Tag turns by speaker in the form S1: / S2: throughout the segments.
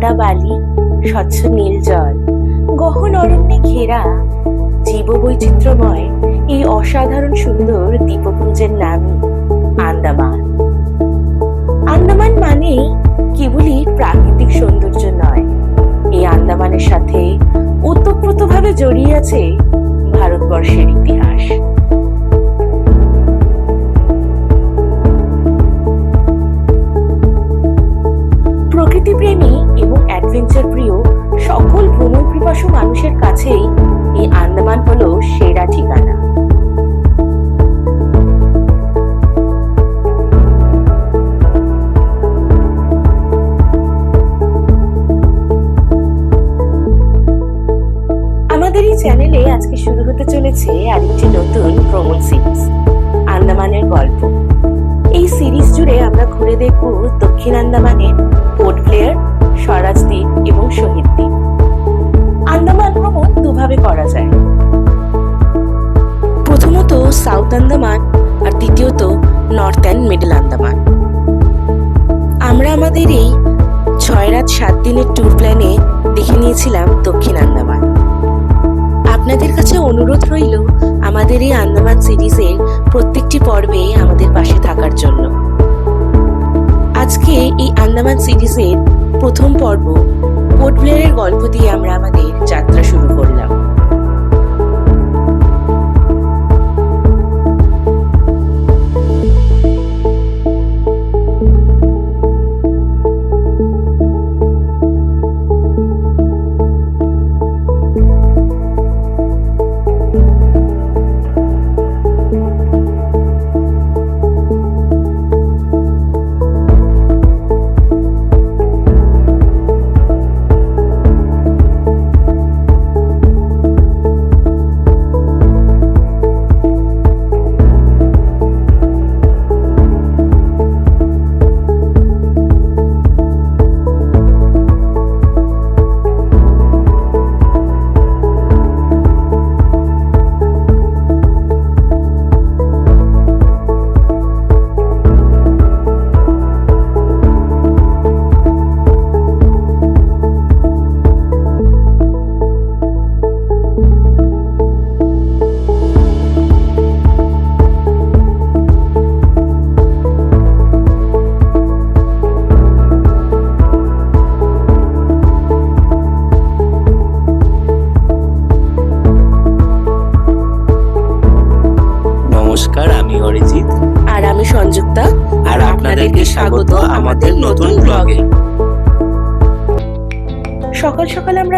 S1: সাদা বালি স্বচ্ছ নীল জল, গহন অরণ্যে ঘেরা জীববৈচিত্র্যময় এই অসাধারণ সুন্দর দ্বীপপুঞ্জের নামই আন্দামান। আন্দামান মানে কেবলই প্রাকৃতিক সৌন্দর্য নয়। এই আন্দামানের সাথে ওতপ্রোতভাবে জড়িয়ে আছে ভারতবর্ষের ইতিহাস। প্রকৃতিপ্রেমী অ্যাডভেঞ্চার প্রিয় সকল ভ্রমণ পিপাসু মানুষের কাছেই এই আন্দামান হলো সেরা ঠিকানা। আমাদের এই চ্যানেলে আজকে শুরু হতে চলেছে আরেকটি নতুন ভ্রমণ সিরিজ আন্দামানের গল্প। এই সিরিজ জুড়ে আমরা ঘুরে দেখব দক্ষিণ আন্দামানের পোর্ট ব্লেয়ার স্বরাজ দ্বীপ এবং শহীদ দ্বীপ আন্দামান ভ্রমণ দুভাবে করা যায়। প্রথমত সাউথ আন্দামান আর দ্বিতীয়ত নর্থ অ্যান্ড মিডল আন্দামান। আমরা আমাদের এই ছয় রাত সাত দিনের ট্যুর প্ল্যানে দেখে নিয়েছিলাম দক্ষিণ আন্দামান। আপনাদের কাছে অনুরোধ রইল আমাদের এই আন্দামান সিরিজের প্রত্যেকটি পর্বে আমাদের পাশে থাকার জন্য। আজকে এই আন্দামান সিরিজের প্রথম পর্ব। পোর্ট ব্লেয়ারের গল্প দিয়ে আমরা আমাদের যাত্রা শুরু করলাম।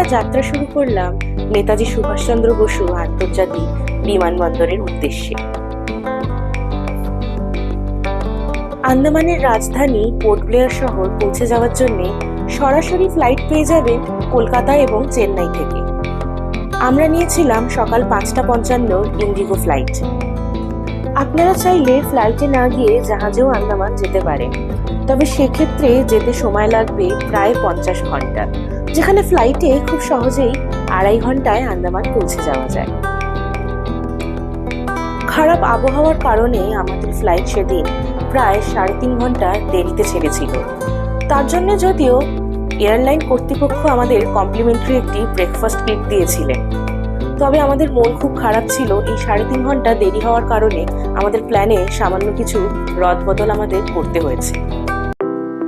S1: যাত্রা শুরু করলাম নেতাজি সুভাষচন্দ্র বসু আন্তর্জাতিক বিমানবন্দরের উদ্দেশ্যে। আন্দামানের রাজধানী পোর্ট ব্লেয়ার শহর পৌঁছে যাওয়ার জন্য সরাসরি ফ্লাইট পেয়ে যাবেন কলকাতা এবং চেন্নাই থেকে। আমরা নিয়েছিলাম সকাল পাঁচটা পঞ্চান্ন ইন্ডিগো ফ্লাইট। আপনারা চাইলে ফ্লাইটে না গিয়ে জাহাজেও আন্দামান যেতে পারেন। তবে সেক্ষেত্রে যেতে সময় লাগবে প্রায় পঞ্চাশ ঘণ্টা। যেখানে ফ্লাইটে খুব সহজেই আড়াই ঘন্টায় আন্দামান পৌঁছে যাওয়া যায়। খারাপ আবহাওয়ার কারণে আমাদের ফ্লাইট সেদিন প্রায় সাড়ে তিন ঘণ্টা দেরিতে ছেড়েছিল। তার জন্য যদিও এয়ারলাইন কর্তৃপক্ষ আমাদের কমপ্লিমেন্টারি একটি ব্রেকফাস্ট কিট দিয়েছিলেন। তবে আমাদের মন খুব খারাপ ছিল এই সাড়ে তিন ঘণ্টা দেরি হওয়ার কারণে আমাদের প্ল্যানে সামান্য কিছু রদবদল আমাদের করতে হয়েছে।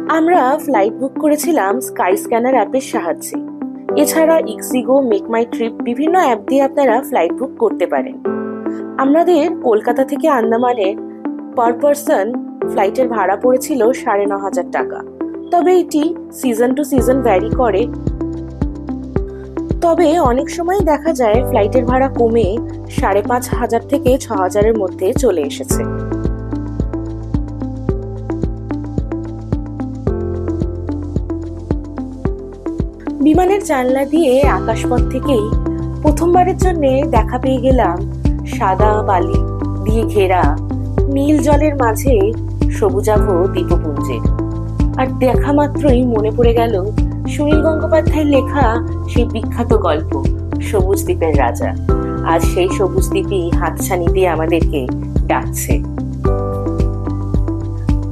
S1: আমরা ফ্লাইট বুক করেছিলাম স্কাই স্ক্যানার অ্যাপের সাহায্যে। এছাড়া ইক্সিগো মেক মাই ট্রিপ বিভিন্ন অ্যাপ দিয়ে আপনারা ফ্লাইট বুক করতে পারেন। আমাদের কলকাতা থেকে আন্দামানের পার পারসন ফ্লাইটের ভাড়া পড়েছিল সাড়ে ন হাজার টাকা। তবে এটি সিজন টু সিজন ভ্যারি করে। তবে অনেক সময় দেখা যায় ফ্লাইটের ভাড়া কমে সাড়ে পাঁচ হাজার থেকে ছ হাজারের মধ্যে চলে এসেছে। বিমানের জানলা দিয়ে আকাশপথ থেকেই প্রথমবারের জন্য দেখা পেয়ে গেলাম সাদা বালি দিয়ে ঘেরা নীল জলের মাঝে সবুজাভ দ্বীপপুঞ্জের আর দেখা মাত্রই মনে পড়ে গেল সুনীল গঙ্গোপাধ্যায়ের লেখা সেই বিখ্যাত গল্প, সবুজ দ্বীপের রাজা। আর সেই সবুজ দ্বীপই হাতছানি দিয়ে আমাদেরকে ডাকছে।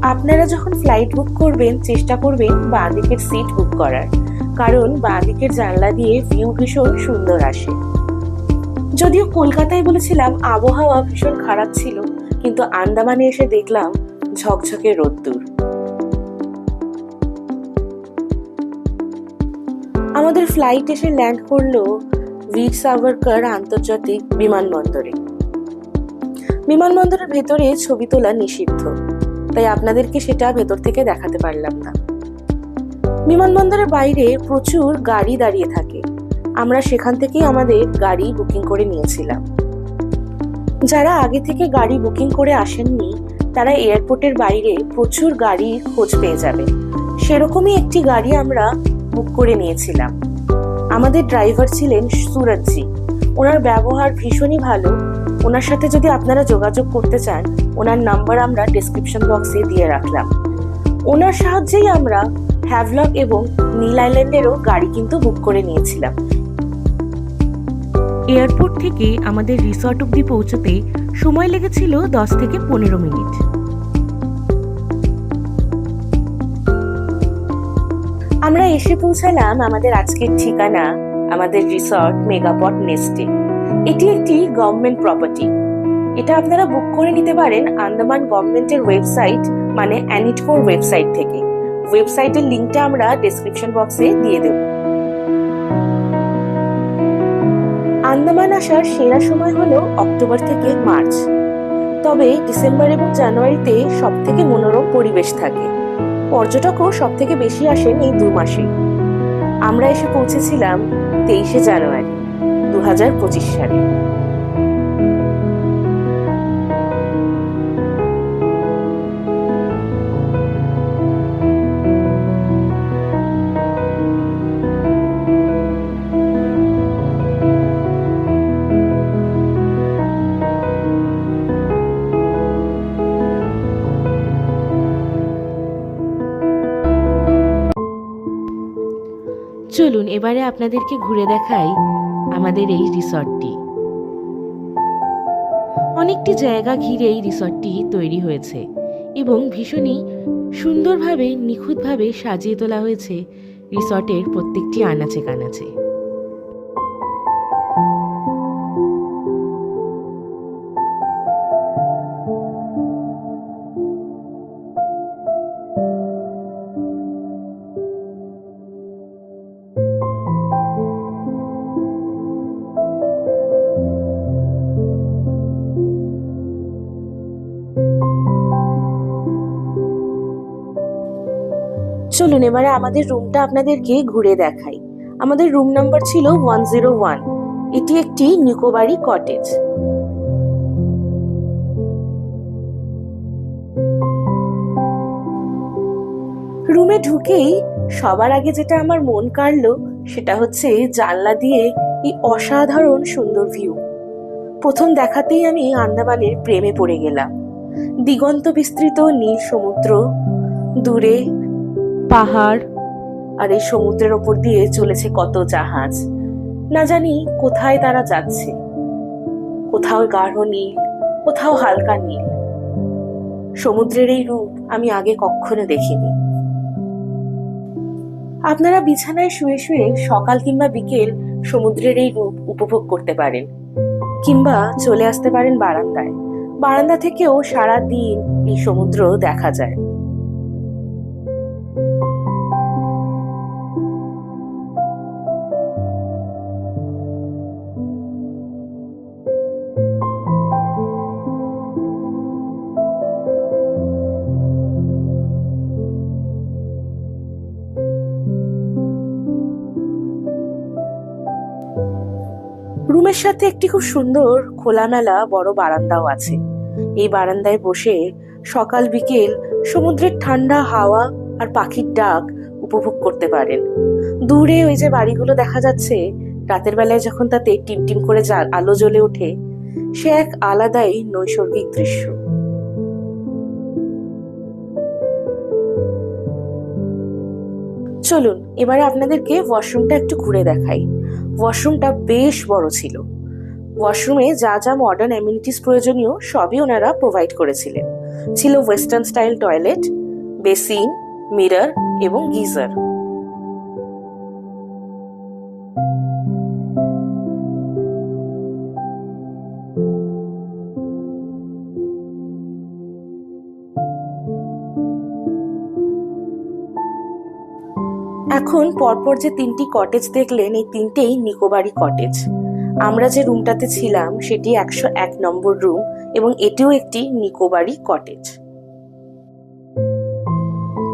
S1: আপনারা যখন ফ্লাইট বুক করবেন, চেষ্টা করবেন বাঁ দিকের সিট বুক করার। কারণ বাঁদিকের জানলা দিয়ে ভিউ ভীষণ সুন্দর আসে। যদিও কলকাতায় বলেছিলাম আবহাওয়া ভীষণ খারাপ ছিল, কিন্তু আন্দামানে এসে দেখলাম ঝকঝকে রোদ্দুর। আমাদের ফ্লাইট এসে ল্যান্ড করল বীর সাভারকর আন্তর্জাতিক বিমানবন্দরে। বিমানবন্দরের ভেতরে ছবি তোলা নিষিদ্ধ, তাই আপনাদেরকে সেটা ভেতর থেকে দেখাতে পারলাম না। বিমানবন্দরের বাইরে প্রচুর গাড়ি দাঁড়িয়ে থাকে। আমরা সেখান থেকেই আমাদের গাড়ি বুকিং করে নিয়েছিলাম। যারা আগে থেকে গাড়ি বুকিং করে আসেননি, তারা এয়ারপোর্টের বাইরে প্রচুর গাড়ির খোঁজ পেয়ে যাবে। সেরকমই একটি গাড়ি আমরা বুক করে নিয়েছিলাম। আমাদের ড্রাইভার ছিলেন সুরজজি ওনার ব্যবহার ভীষণই ভালো। ওনার সাথে যদি আপনারা যোগাযোগ করতে চান, ওনার নাম্বার আমরা ডেসক্রিপশন বক্সে দিয়ে রাখলাম। ওনার সাহায্যেই আমরা হ্যাভলক এবং নীল আইল্যান্ডেরও গাড়ি কিন্তু বুক করে নিয়েছিলাম।
S2: এয়ারপোর্ট থেকে আমাদের রিসর্ট অবধি পৌঁছতে সময় লেগেছিল দশ থেকে পনেরো মিনিট।
S1: আমরা এসে পৌঁছালাম আমাদের আজকের ঠিকানা আমাদের রিসর্ট মেগাপট নেস্টে এটি একটি গভর্নমেন্ট প্রপার্টি এটা আপনারা বুক করে নিতে পারেন আন্দামান গভর্নমেন্টের ওয়েবসাইট মানে অ্যানিটকোর ওয়েবসাইট থেকে। ওয়েবসাইটের লিঙ্কটা আমরা ডেসক্রিপশন বক্সে দিয়ে দেব। আন্দামান আসার সেরা সময় হলো অক্টোবর থেকে মার্চ। তবে ডিসেম্বর এবং জানুয়ারিতে সব থেকে মনোরম পরিবেশ থাকে। পর্যটকও সব থেকে বেশি আসেন এই দু মাসে। আমরা এসে পৌঁছেছিলাম তেইশে জানুয়ারি দু হাজার পঁচিশ সালে।
S2: এবারে আপনাদেরকে ঘুরে দেখাই আমাদের এই রিসর্টটি। অনেকটি জায়গা ঘিরে এই রিসর্টটি তৈরি হয়েছে এবং ভীষণই সুন্দরভাবে, নিখুঁতভাবে সাজিয়ে তোলা হয়েছে রিসর্টের প্রত্যেকটি আনাচে কানাচে।
S1: এবারে আমাদের রুমটা আপনাদেরকে ঘুরে দেখাই। আমাদের রুম নাম্বার ছিল ওয়ান জিরো ওয়ান এটি একটি নিকোবারি কটেজ রুমে ঢুকেই সবার আগে যেটা আমার মন কাড়লো, সেটা হচ্ছে জানলা দিয়ে এই অসাধারণ সুন্দর ভিউ প্রথম দেখাতেই আমি আন্দামানের প্রেমে পড়ে গেলাম। দিগন্ত বিস্তৃত নীল সমুদ্র, দূরে
S2: পাহাড়
S1: আর এই সমুদ্রের ওপর দিয়ে চলেছে কত জাহাজ। না জানি কোথায় তারা যাচ্ছে। কোথাও গাঢ় নীল, কোথাও হালকা নীল। সমুদ্রের এই রূপ আমি আগে কখনো দেখিনি। আপনারা বিছানায় শুয়ে শুয়ে সকাল কিংবা বিকেল সমুদ্রের এই রূপ উপভোগ করতে পারেন, কিংবা চলে আসতে পারেন বারান্দায়। বারান্দা থেকেও সারা দিন এই সমুদ্র দেখা যায়। রুমের সাথে একটি খুব সুন্দর খোলামেলা বড় বারান্দাও আছে। এই বারান্দায় বসে সকাল বিকেল সমুদ্রের ঠান্ডা হাওয়া আর পাখির ডাক উপভোগ করতে পারেন। দূরে ওই যে বাড়িগুলো দেখা যাচ্ছে, রাতের বেলায় যখন তাতে টিম টিম করে আলো জ্বলে ওঠে, সে এক আলাদাই নৈসর্গিক দৃশ্য। চলুন, এবারে আপনাদেরকে ওয়াশরুমটা একটু ঘুরে দেখাই। ওয়াশরুমটা বেশ বড় ছিল। ওয়াশরুমে যা যা মডার্ন অ্যামিনিটিস প্রয়োজনীয় সবই ওনারা প্রোভাইড করেছিলেন। ছিল western style toilet basin mirror এবং গিজার এখন পরপর যে তিনটি কটেজ দেখলেন, এই তিনটেই নিকোবারি কটেজ আমরা যে রুমটাতে ছিলাম, সেটি একশো এক নম্বর রুম এবং এটিও একটি নিকোবারি কটেজ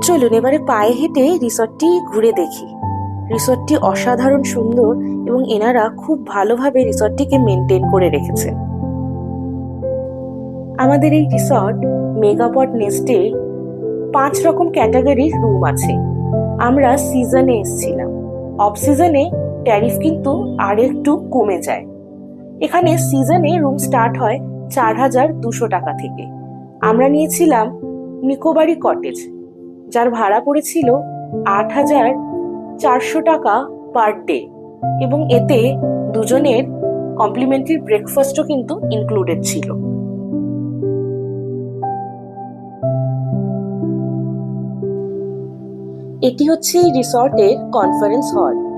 S1: চলুন, এবারে পায়ে হেঁটে রিসর্টটি ঘুরে দেখি। রিসর্টটি অসাধারণ সুন্দর এবং এনারা খুব ভালোভাবে রিসর্টটিকে মেনটেন করে রেখেছেন। আমাদের এই রিসর্ট মেগাপট নেস্টে পাঁচ রকম ক্যাটাগরির রুম আছে। আমরা সিজনে এসেছিলাম। অফ সিজনে ট্যারিফ কিন্তু আর একটু কমে যায়। এখানে সিজনে রুম স্টার্ট হয় চার হাজার দুশো টাকা থেকে। আমরা নিয়েছিলাম নিকোবারি কটেজ যার ভাড়া পড়েছিল আট হাজার চারশো টাকা পার ডে এবং এতে দুজনের কমপ্লিমেন্টারি ব্রেকফাস্টও কিন্তু ইনক্লুডেড ছিল। এটি হচ্ছে এই রিসর্টের কনফারেন্স হল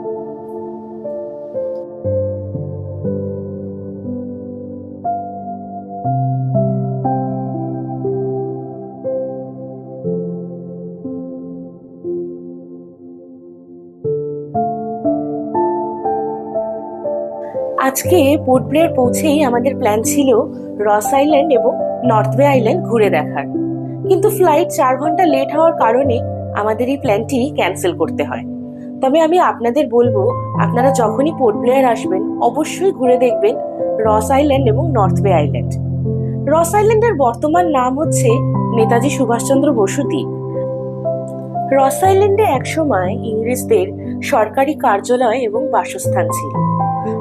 S1: আজকে পোর্ট ব্লেয়ার পৌঁছেই আমাদের প্ল্যান ছিল রস আইল্যান্ড এবং নর্থ আইল্যান্ড ঘুরে দেখার। কিন্তু ফ্লাইট চার ঘণ্টা লেট হওয়ার কারণে আমাদের এই প্ল্যানটি ক্যান্সেল করতে হয়। তবে আমি আপনাদের বলব, আপনারা যখনই পোর্ট ব্লেয়ার আসবেন, অবশ্যই ঘুরে দেখবেন রস আইল্যান্ড এবং নর্থ বে আইল্যান্ড রস আইল্যান্ডের বর্তমান নাম হচ্ছে নেতাজি সুভাষচন্দ্র বসু দ্বীপ। রস আইল্যান্ডে একসময় ইংরেজদের সরকারি কার্যালয় এবং বাসস্থান ছিল।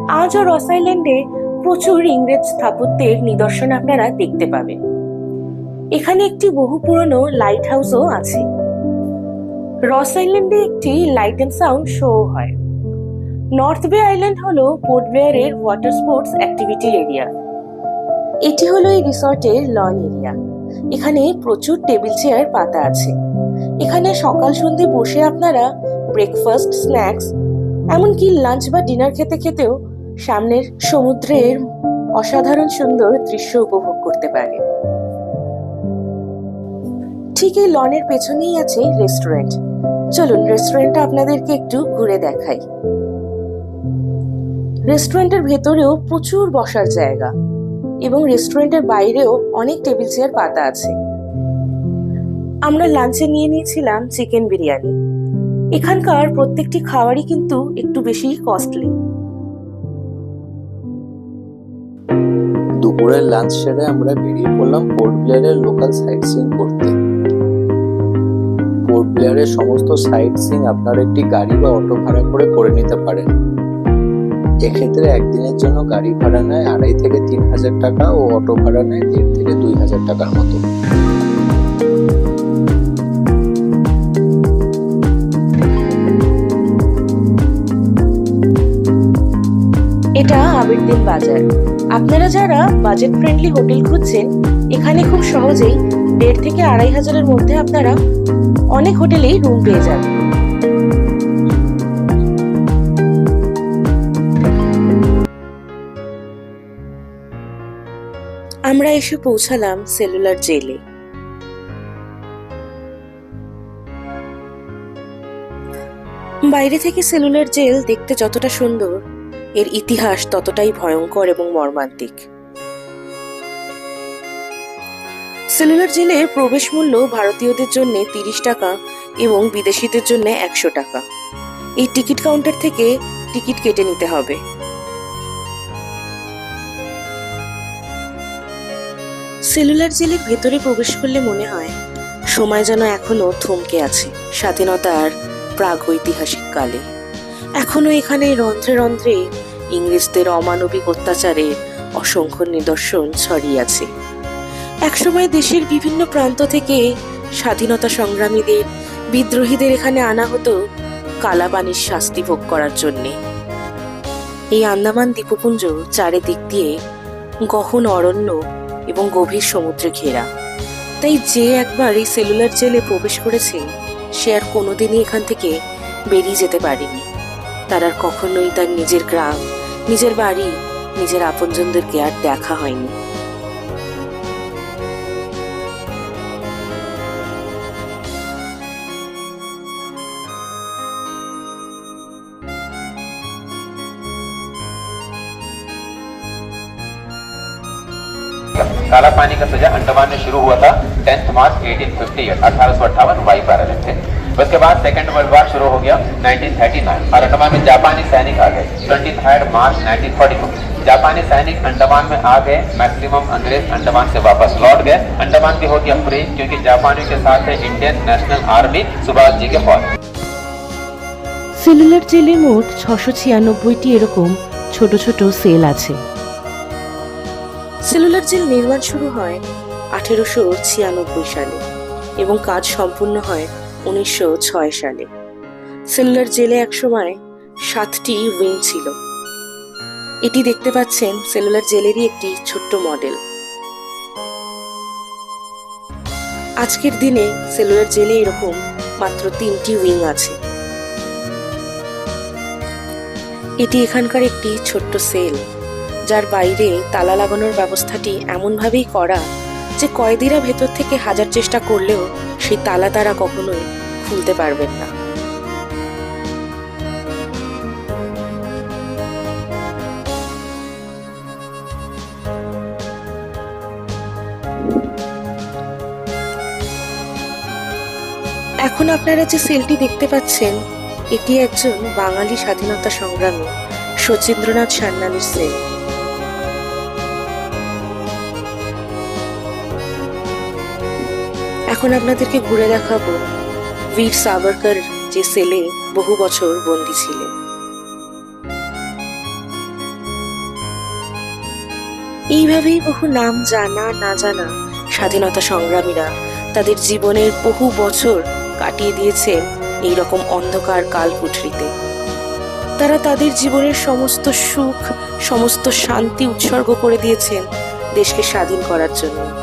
S1: আজও রস আইল্যান্ডে প্রচুর ইংরেজ স্থাপত্যের নিদর্শন আপনারা দেখতে পাবেন। এখানে একটি বহু পুরনো লাইট হাউসও আছে। রস আইল্যান্ডে একটি লাইট অ্যান্ড সাউন্ড শো হয়। নর্থ বে আইল্যান্ড হলো পোর্ট ব্লেয়ারের ওয়াটার স্পোর্টস অ্যাক্টিভিটি এরিয়া। এটি হলো এই রিসর্টের লন এরিয়া। এখানে প্রচুর টেবিল চেয়ার পাতা আছে। এখানে সকাল সন্ধে বসে আপনারা ব্রেকফাস্ট, স্ন্যাক্স, এমনকি লাঞ্চ বা ডিনার খেতে খেতেও সামনের সমুদ্রের অসাধারণ সুন্দর দৃশ্য উপভোগ করতে পারেন। ঠিক এই লনের পেছনেই আছে রেস্টুরেন্ট। চলুন রেস্টুরেন্টটা আপনাদেরকে একটু ঘুরে দেখাই। রেস্টুরেন্টের ভেতরেও প্রচুর বসার জায়গা এবং রেস্টুরেন্টের বাইরেও অনেক টেবিল চেয়ার পাতা আছে। আমরা লাঞ্চে নিয়ে নিয়েছিলাম চিকেন বিরিয়ানি। এখানকার প্রত্যেকটি খাবারই কিন্তু একটু বেশি কস্টলি
S3: দুপুরের লাঞ্চ সেরে আমরা বেরিয়ে পড়লাম পোর্ট ব্লেয়ারের লোকাল সাইট সিন করতে। পোর্ট ব্লেয়ারের সমস্ত সাইট সিং আপনারা একটি গাড়ি বা অটো ভাড়া করে করে নিতে পারেন। এক্ষেত্রে একদিনের জন্য গাড়ি ভাড়া নেয় আড়াই থেকে তিন হাজার টাকা ও অটো ভাড়া নেয় দেড় থেকে দুই হাজার টাকার মতো।
S1: এটা আবিরদিন বাজার। আপনারা যারা বাজেট ফ্রেন্ডলি হোটেল খুঁজছেন, এখানে খুব সহজেই দেড় থেকে আড়াই হাজারের মধ্যে আপনারা অনেক হোটেলেই রুম পেয়ে যাবেন। আমরা এসে পৌঁছালাম সেলুলার জেলে। বাইরে থেকে সেলুলার জেল দেখতে যতটা সুন্দর, এর ইতিহাস ততটাই ভয়ঙ্কর এবং মর্মান্তিক। সেলুলার জেলের প্রবেশ মূল্য ভারতীয়দের জন্য তিরিশ টাকা এবং বিদেশিদের জন্য একশো টাকা। এই টিকিট কাউন্টার থেকে টিকিট কেটে নিতে হবে। সেলুলার জেলের ভেতরে প্রবেশ করলে মনে হয়, সময় যেন এখনও থমকে আছে। স্বাধীনতার প্রাগ ঐতিহাসিক কালে। এখনও এখানে রন্ধ্রে রন্ধ্রে ইংরেজদের অমানবিক অত্যাচারের অসংখ্য নিদর্শন ছড়িয়ে আছে। একসময় দেশের বিভিন্ন প্রান্ত থেকে স্বাধীনতা সংগ্রামীদের, বিদ্রোহীদের এখানে আনা হতো কালাপানির শাস্তি ভোগ করার জন্যে। এই আন্দামান দ্বীপপুঞ্জ চারিদিক দিয়ে গহন অরণ্য এবং গভীর সমুদ্রে ঘেরা। তাই যে একবার এই সেলুলার জেলে প্রবেশ করেছে, সে আর কোনোদিনই এখান থেকে বেরিয়ে যেতে পারেনি। তার আর কখনোই তার নিজের গ্রাম, নিজের বাড়ি, নিজের আপনজনদেরকে আর দেখা হয়নি।
S4: अंडमान में शुरू हुआ था 10th मार्च 1858 अठारह सौ अट्ठावन वायु पैरालिन थे उसके बाद सेकेंड वर्ल्ड वॉर शुरू हो गया 1939 और अंडमान में जापानी सैनिक आ गए ट्वेंटी मार्च 1942 जापानी सैनिक अंडमान में आ गए मैक्सिमम अंग्रेज अंडमान से वापस लौट गए अंडमान भी हो गया फ्री क्योंकि जापानियों के साथ है Indian National Army Subhash ji के फौज
S2: সেলুলার জেলে মোট ছশো ছিয়ানব্বইটি এরকম ছোট ছোট সেল আছে
S1: সেলুলার জেল নির্মাণ শুরু হয় আঠেরোশো ছিয়ানব্বই সালে এবং কাজ সম্পূর্ণ হয় উনিশশো ছয় সালে। সেলুলার জেলে একসময় সাতটি উইং ছিল। এটি দেখতে পাচ্ছেন সেলুলার জেলেরই একটি ছোট্ট মডেল। আজকের দিনে সেলুলার জেলে এরকম মাত্র তিনটি উইং আছে। এটি এখানকার একটি ছোট্ট সেল, যার বাইরে তালা লাগানোর ব্যবস্থাটি এমনভাবেই করা যে কয়েদিরা ভেতর থেকে হাজার চেষ্টা করলেও সেই তালা তারা কখনোই খুলতে পারবেন না। এখন আপনারা যে সেলটি দেখতে পাচ্ছেন, এটি একজন বাঙালি স্বাধীনতা সংগ্রামী শচীন্দ্রনাথ সান্যালের সেল। এখন আপনাদেরকে ঘুরে দেখাবো বীর সাভারকর যে সেলে বহু বছর বন্দী ছিলেন। এইভাবেই বহু নাম জানা, না জানা স্বাধীনতা সংগ্রামীরা তাদের জীবনের বহু বছর কাটিয়ে দিয়েছেন এই রকম অন্ধকার কালকুঠরিতে। তারা তাদের জীবনের সমস্ত সুখ, সমস্ত শান্তি উৎসর্গ করে দিয়েছেন দেশকে স্বাধীন করার জন্য।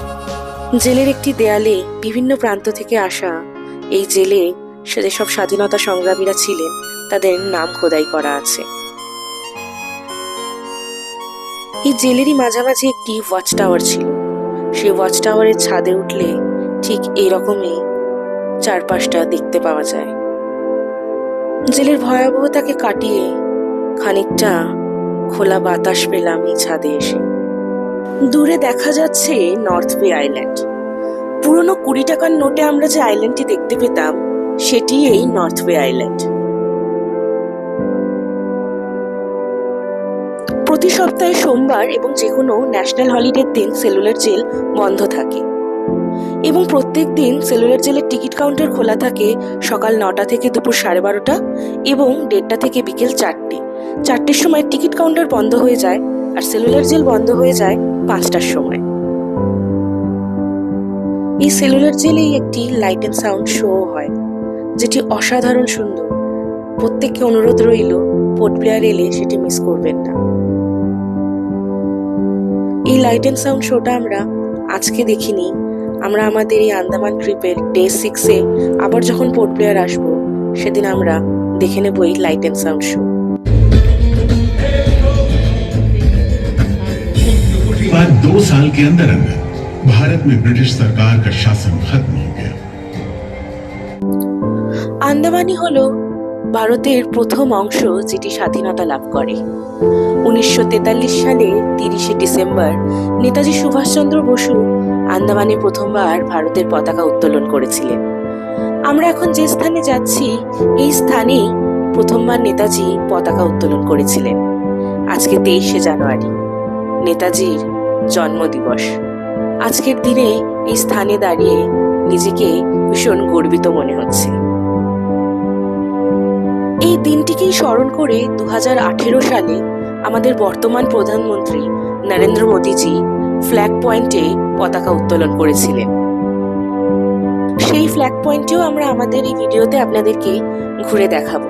S1: জেলের একটি দেয়ালে বিভিন্ন প্রান্ত থেকে আসা এই জেলে যেসব স্বাধীনতা সংগ্রামীরা ছিলেন, তাদের নাম খোদাই করা আছে। এই জেলেরই মাঝামাঝি একটি ওয়াচ টাওয়ার ছিল। সেই ওয়াচ টাওয়ারের ছাদে উঠলে ঠিক এইরকমই চারপাশটা দেখতে পাওয়া যায়। জেলের ভয়াবহতাকে কাটিয়ে খানিকটা খোলা বাতাস পেলাম এই ছাদে এসে। দূরে দেখা যাচ্ছে নর্থ বে আইল্যান্ড পুরনো কুড়ি টাকার নোটে আমরা যে আইল্যান্ডটি দেখতে পেতাম, সেটি এই নর্থ বে আইল্যান্ড প্রতি সপ্তাহে সোমবার এবং যে কোনো ন্যাশনাল হলিডের দিন সেলুলার জেল বন্ধ থাকে। এবং প্রত্যেক দিন সেলুলার জেলের টিকিট কাউন্টার খোলা থাকে সকাল নটা থেকে দুপুর সাড়ে বারোটা এবং দেড়টা থেকে বিকেল চারটে। চারটের সময় টিকিট কাউন্টার বন্ধ হয়ে যায় আর সেলুলার জেল বন্ধ হয়ে যায় পাঁচটার সময়। এই সেলুলার জেলেই একটি লাইট অ্যান্ড সাউন্ড শো হয়, যেটি অসাধারণ সুন্দর। প্রত্যেককে অনুরোধ রইল পোর্ট প্লেয়ার এলে সেটি মিস করবেন না। এই লাইট অ্যান্ড সাউন্ড শোটা আমরা আজকে দেখিনি। আমরা আমাদের এই আন্দামান ট্রিপের ডে সিক্সে আবার যখন পোর্ট প্লেয়ার আসব, সেদিন আমরা দেখে নেব এই লাইট অ্যান্ড সাউন্ড শো
S5: दो साल के अंदर अंदर भारत में ब्रिटिश सरकार का शासन खत्म हो गया
S1: আন্দামানই হলো ভারতের প্রথম অংশ যেটি স্বাধীনতা লাভ করে উনিশশো তেতাল্লিশ সালে তিরিশে ডিসেম্বর নেতাজি সুভাষচন্দ্র বসু আন্দামানে প্রথমবার ভারতের পতাকা উত্তোলন করেছিলেন আমরা এখন যে স্থানে যাচ্ছি এই স্থানেই প্রথমবার নেতাজি পতাকা উত্তোলন করেছিলেন আজকে তেইশে জানুয়ারি নেতাজির জন্মদিবস। আজকের দিনে এই স্থানে দাঁড়িয়ে নিজেকে ভীষণ গর্বিত মনে হচ্ছে। এই দিনটিকেই স্মরণ করে দুহাজার আঠারো সালে আমাদের বর্তমান প্রধানমন্ত্রী নরেন্দ্র মোদীজি ফ্ল্যাগ পয়েন্টে পতাকা উত্তোলন করেছিলেন। সেই ফ্ল্যাগ পয়েন্টেও আমরা আমাদের এই ভিডিওতে আপনাদেরকে ঘুরে দেখাবো।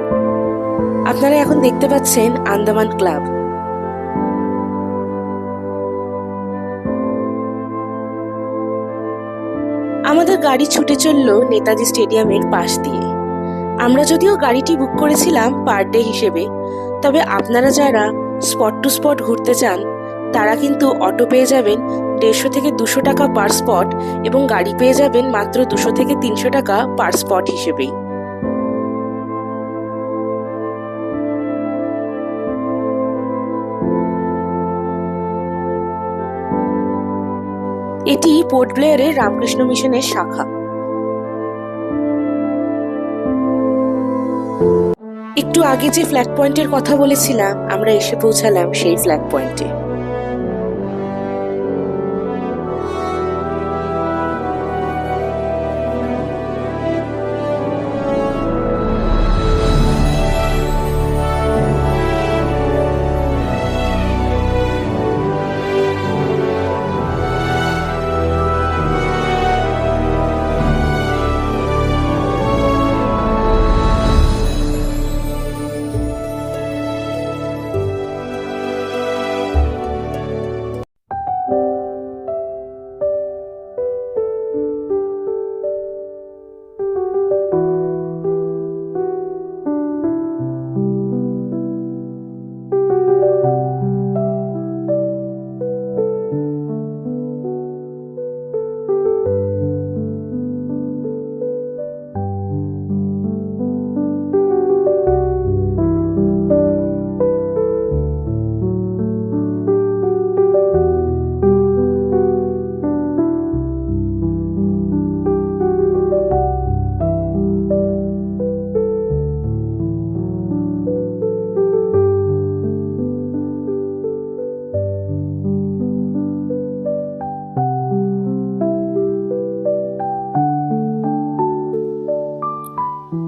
S1: আপনারা এখন দেখতে পাচ্ছেন আন্দামান ক্লাব। আমাদের গাড়ি ছুটে চলল নেতাজি স্টেডিয়ামের পাশ দিয়ে। আমরা যদিও গাড়িটি বুক করেছিলাম পার ডে হিসেবে, তবে আপনারা যারা স্পট টু স্পট ঘুরতে চান, তারা কিন্তু অটো পেয়ে যাবেন দেড়শো থেকে দুশো টাকা পার স্পট এবং গাড়ি পেয়ে যাবেন মাত্র দুশো থেকে তিনশো টাকা পার স্পট হিসেবেই। এটি পোর্ট ব্লেয়ারের রামকৃষ্ণ মিশনের শাখা। একটু আগে যে ফ্ল্যাগ পয়েন্টের কথা বলেছিলাম, আমরা এসে পৌঁছালাম সেই ফ্ল্যাগ পয়েন্টে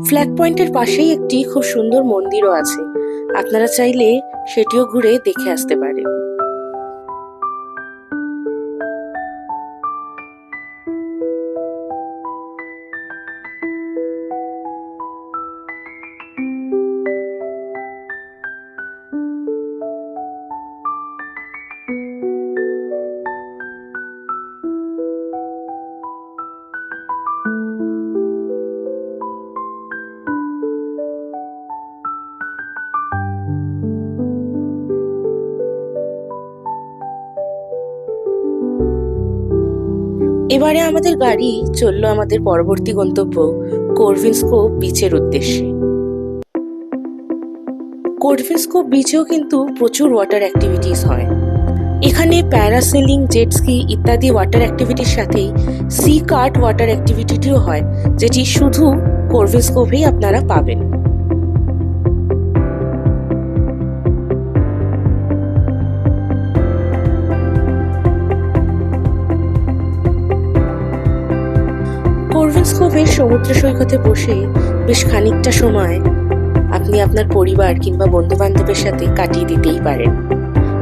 S1: ফ্ল্যাগ পয়েন্টের পাশেই একটি খুব সুন্দর মন্দিরও আছে। আপনারা চাইলে সেটিও ঘুরে দেখে আসতে পারেন। এবারে আমাদের গাড়ি চলল আমাদের পরবর্তী গন্তব্য কোরভিনস্কো বিচের উদ্দেশ্যে। কোরভিনস্কো বিচেও কিন্তু প্রচুর ওয়াটার অ্যাক্টিভিটিস হয়। এখানে প্যারাসেলিং জেট স্কি ইত্যাদি ওয়াটার অ্যাক্টিভিটির সাথেই সি কার্ট ওয়াটার অ্যাক্টিভিটিটিও হয়, যেটি শুধু কোরভিনস্কোভেই আপনারা পাবেন। কোরভিনস্কোভের সমুদ্র সৈকতে বসে বেশ খানিকটা সময় আপনি আপনার পরিবার কিংবা বন্ধু বান্ধবের সাথে কাটিয়ে দিতেই পারেন।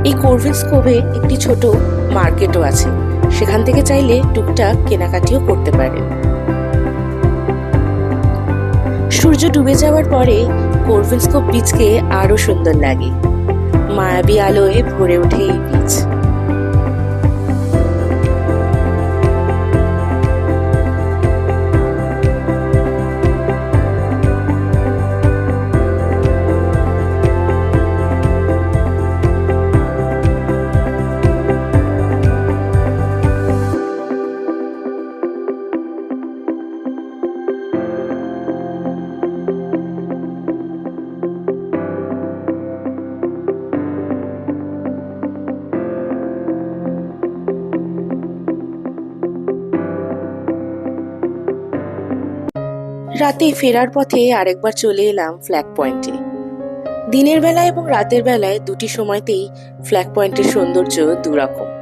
S1: এই কোরভিনস্কোভে একটি ছোট মার্কেটও আছে। সেখান থেকে চাইলে টুকটাক কেনাকাটিও করতে পারেন। সূর্য ডুবে যাওয়ার পরে কোরভিনস্কোভ বীজকে আরও সুন্দর লাগে। মায়াবী আলোয় ভরে ওঠে এই বিচ রাতে ফেরার পথে আরেকবার চলে এলাম ফ্ল্যাগ পয়েন্টে দিনের বেলা এবং রাতের বেলায় দুটি সময়তেই ফ্ল্যাগ পয়েন্টের সৌন্দর্য দুরকম।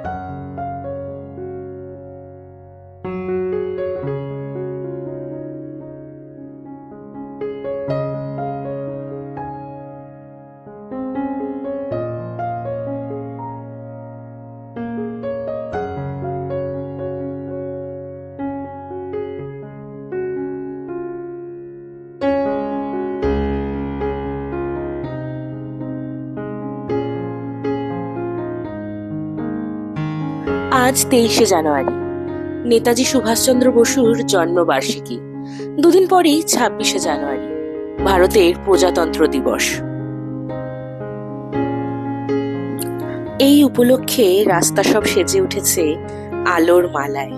S1: আজ তেইশে জানুয়ারি। নেতাজি সুভাষচন্দ্র বসুর জন্মবার্ষিকী। দুদিন পরেই ছাব্বিশে জানুয়ারি, ভারতের প্রজাতন্ত্র দিবস। এই উপলক্ষে রাস্তা সব সেজে উঠেছে আলোর মালায়।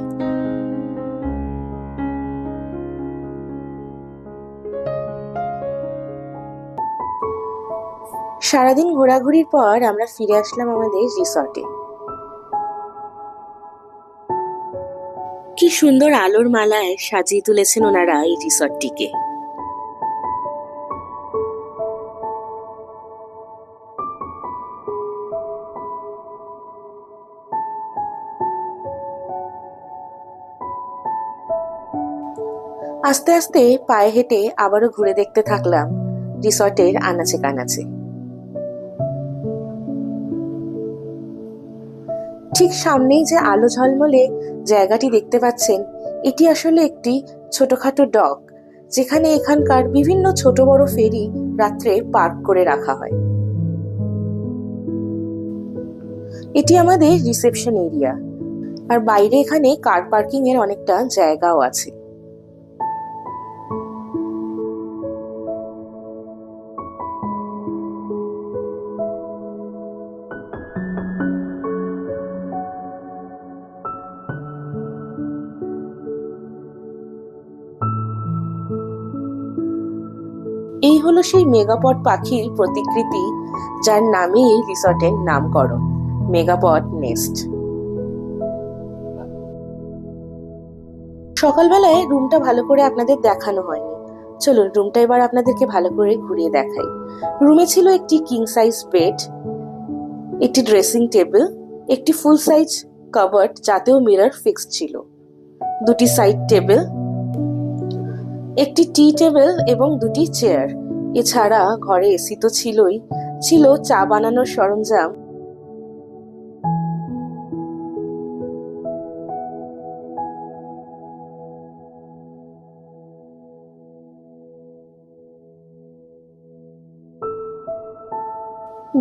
S1: সারাদিন ঘোরাঘুরির পর আমরা ফিরে আসলাম আমাদের রিসর্টে। কি সুন্দর আলোর মালায় সাজিয়ে তুলেছেন ওনারা এই রিসর্টটিকে। আস্তে আস্তে পায়ে হেঁটে আবারও ঘুরে দেখতে থাকলাম রিসর্টের আনাচে কানাচে। ঠিক সামনেই যে আলো ঝলমলে জায়গাটি দেখতে পাচ্ছেন, এটি আসলে একটি ছোটখাটো ডক, যেখানে এখানকার বিভিন্ন ছোট বড় ফেরি রাত্রে পার্ক করে রাখা হয়। এটি আমাদের রিসেপশন এরিয়া, আর বাইরে এখানে কার পার্কিং এর অনেকটা জায়গাও আছে। হলো সেই মেগাপট পাখির প্রতিকৃতি, যার নামে এই রিসর্টের নামকরণ, মেগাপট নেস্ট। সকালবেলায় রুমটা ভালো করে আপনাদের দেখানো হয়নি। চলুন, রুমটা এবার আপনাদেরকে ভালো করে ঘুরিয়ে দেখাই। রুমে ছিল একটি কিং সাইজ বেড একটি ড্রেসিং টেবিল একটি ফুল সাইজ কাবার্ড যাতেও মিরর ফিক্সড ছিল। দুটি সাইড টেবিল একটি টি টেবিল এবং দুটি চেয়ার এছাড়া ঘরে এসি তো ছিলই, ছিল চা বানানোর সরঞ্জাম।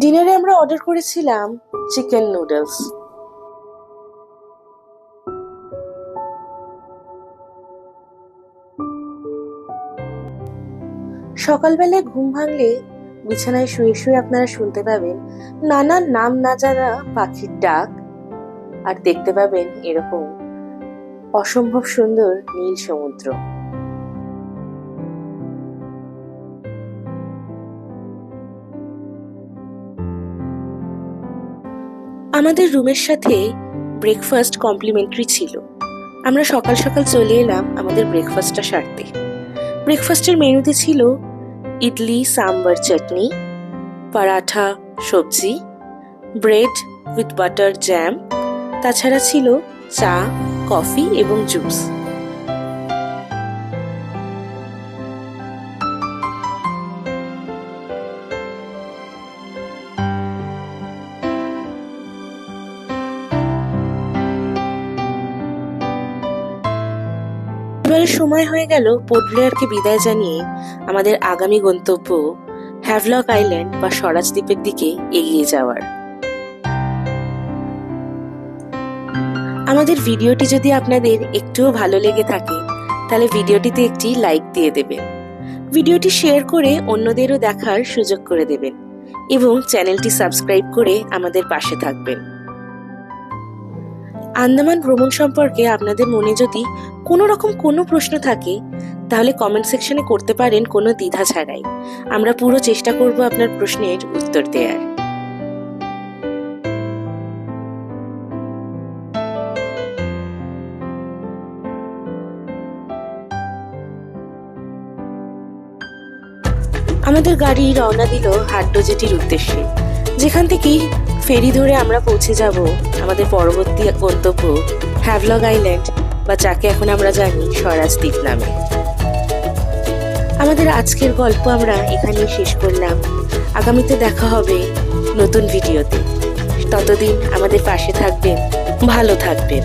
S1: ডিনারে আমরা অর্ডার করেছিলাম চিকেন নুডলস সকালবেলায় ঘুম ভাঙলে বিছানায় শুয়ে শুয়ে আপনারা শুনতে পাবেন নানা নাম না জানা পাখির ডাক। আর দেখতে পাবেন এরকম অসম্ভব সুন্দর নীল সমুদ্র। আমাদের রুমের সাথে ব্রেকফাস্ট কমপ্লিমেন্টারি ছিল। আমরা সকাল সকাল চলে এলাম আমাদের ব্রেকফাস্টটা সারতে। ব্রেকফাস্টের মেনুতে ছিল ইডলি, সাম্বার চাটনি, পরাঠা, সবজি, ব্রেড উইথ বাটার, জ্যাম। তাছাড়া ছিল চা, কফি এবং জুস। সময় হয়ে গেল পোর্ট ব্লেয়ারকে বিদায় জানিয়ে আমাদের আগামী গন্তব্য হ্যাভলক আইল্যান্ড বা স্বরাজ দ্বীপের দিকে এগিয়ে যাওয়ার। আমাদের ভিডিওটি যদি আপনাদের একটুও ভালো লেগে থাকে, তাহলে ভিডিওটিতে একটি লাইক দিয়ে দেবেন। ভিডিওটি শেয়ার করে অন্যদেরও দেখার সুযোগ করে দেবেন এবং চ্যানেলটি সাবস্ক্রাইব করে আমাদের পাশে থাকবেন। আন্দামান ভ্রমণ সম্পর্কে আপনাদের মনে যদি কোনো রকম কোনো প্রশ্ন থাকে, তাহলে কমেন্ট সেকশনে করতে পারেন কোনো দ্বিধা ছাড়াই। আমরা পুরো চেষ্টা করব আপনার প্রশ্নের উত্তর দেওয়ার আমাদের গাড়ি রওনা দিল হাড্ডো জেটির উদ্দেশ্যে, যেখান থেকে ফেরি ধরে আমরা পৌঁছে যাব আমাদের পরবর্তী গন্তব্য হ্যাভলগ আইল্যান্ড বা যাকে এখন আমরা জানি স্বরাজ দ্বীপ নামে। আমাদের আজকের গল্প আমরা এখানেই শেষ করলাম। আগামীতে দেখা হবে নতুন ভিডিওতে। ততদিন আমাদের পাশে থাকবেন, ভালো থাকবেন।